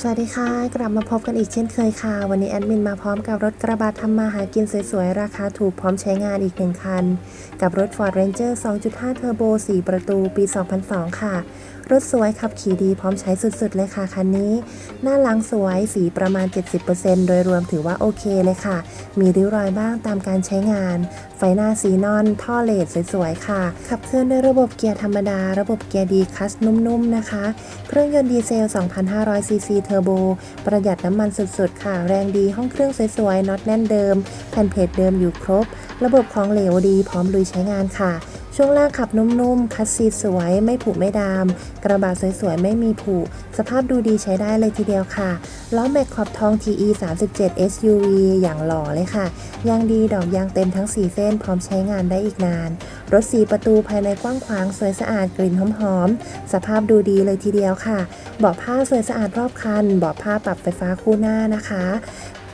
สวัสดีค่ะ กลับมาพบกันอีกเช่นเคยค่ะ วันนี้แอดมินมาพร้อมกับรถกระบะทำมาหากินสวยๆ ราคาถูกพร้อมใช้งานอีกหนึ่งคัน กับรถ Ford Ranger 2.5 Turbo 4 ประตูปี 2002 ค่ะ รถสวยขับขี่ดีพร้อมใช้สุดๆ เลยค่ะ คันนี้ หน้าหลังสวยสีประมาณ 70%โดยรวมถือว่าโอเคเลยค่ะ มีริ้วรอยบ้างตามการใช้งาน ไฟหน้าสีนอนท่อเลดสวยๆค่ะ ขับเคลื่อนด้วยระบบเกียร์ธรรมดา ระบบเกียร์ดีคัสนุ่มๆนะคะ เครื่องยนต์ดีเซล 2,500ซีซีเทอร์โบ ประหยัดน้ำมันสุดๆ ค่ะ แรงดีห้องเครื่องสวยๆน็อตแน่นเดิม แผ่นเพจเดิมอยู่ครบ ระบบของเหลวดีพร้อมลุยใช้งานค่ะ ช่วงล่างขับนุ่มๆ คัสซีสวย ไม่ผุไม่ดาม กระบะสวยๆ ไม่มีผุ สภาพดูดีใช้ได้เลยทีเดียวค่ะ ล้อแม็กขอบทอง TE 37 SUV อย่างหล่อเลยค่ะ ยางดีดอกยางเต็มทั้ง 4 เส้น พร้อมใช้งานได้อีกนาน รถ 4 ประตูภายในกว้างขวาง สวยสะอาดกลิ่นหอมๆ สภาพดูดีเลยทีเดียวค่ะ เบาะผ้าสวยสะอาดรอบคัน เบาะผ้าปรับไฟฟ้าคู่หน้านะคะ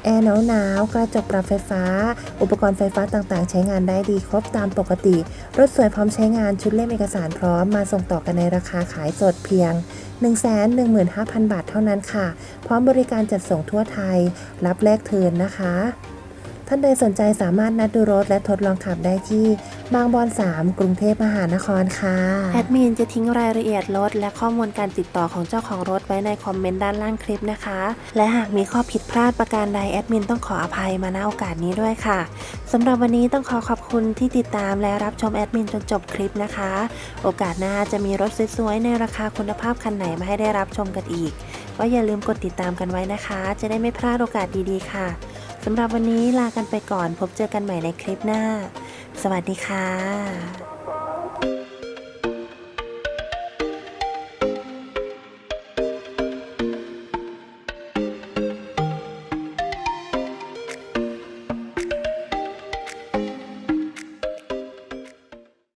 แอร์หนาวๆ กระจกปรับไฟฟ้า อุปกรณ์ไฟฟ้าต่างๆ ใช้งานได้ดีครบตามปกติ รถสวยพร้อมใช้งานชุดเล่มเอกสารพร้อมมาส่งต่อกันในราคาขายสดเพียง 115,000 บาทเท่านั้นค่ะ พร้อมบริการจัดส่งทั่วไทย รับแลกเทินนะคะ ท่านใดสนใจสามารถนัดดูรถและทดลองขับได้ที่ บางบอน 3 กรุงเทพมหานครค่ะ แอดมินจะทิ้งรายละเอียดรถ และข้อมูลการติดต่อของเจ้าของรถไว้ในคอมเมนต์ด้านล่างคลิปนะคะ และหากมีข้อผิดพลาดประการใดแอดมินต้องขออภัยมาณโอกาสนี้ด้วยค่ะสำหรับวันนี้ต้องขอขอบคุณที่ติดตามและรับชมแอดมินจนจบคลิปนะคะ โอกาสหน้าจะมีรถสวยๆในราคาคุณภาพคันไหนมาให้ได้รับชมกันอีกก็อย่าลืมกดติดตามกันไว้นะคะ จะได้ไม่พลาดโอกาสดีๆค่ะ สำหรับวันนี้ลากันไปก่อน พบเจอกันใหม่ในคลิปหน้า สวัสดีค่ะ